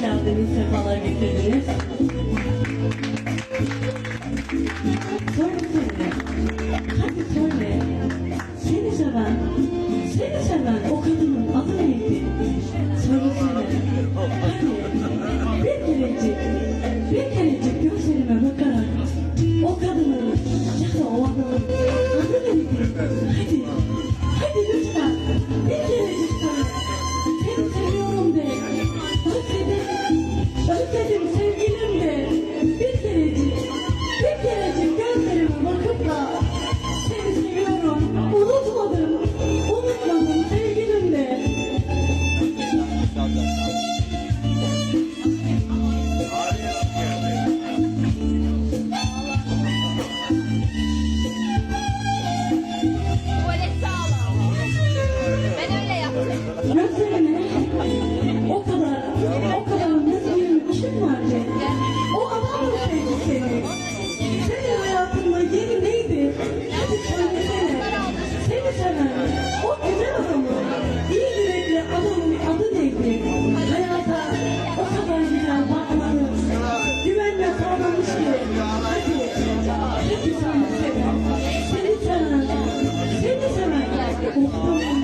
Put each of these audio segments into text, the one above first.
geldiniz, sefalar getirdiniz. Söylesene, hadi söyle. Seni seven, Gözlerine o kadar, o kadar nasıl bir ışık var ki. O adam mı sevdi seni? Senin hayatında yeri neydi? Hadi söylesene. Seni seven, o güzel adamın, iyi yürekli adamın adı neydi? Hayata o kadar güzel bakmadı. Güvenle sağlamış ki. Hadi, hadi söylesene. Seni seven, seni seven.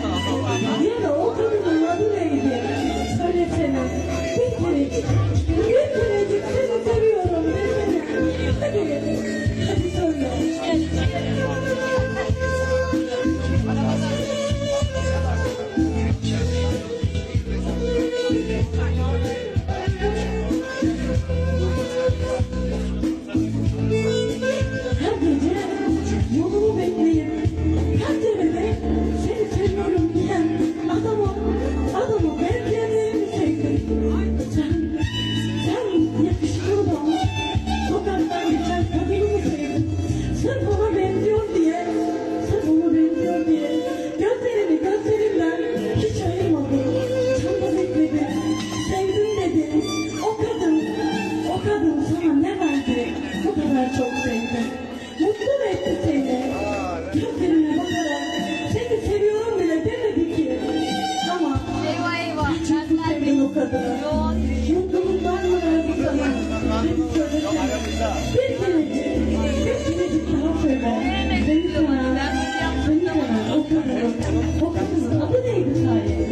Sevdin o kadını? Yoğun. Mutluluktan mı verdi sana? Hadi söylesene. Bir kerecik, bir kerecik daha söyle. Seni seven, seni seven o kadının, o kadının adı neydi sahi?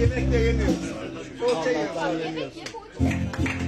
Yemek de yemiyor. Poğaça yiyor. Yemek ye poğaça.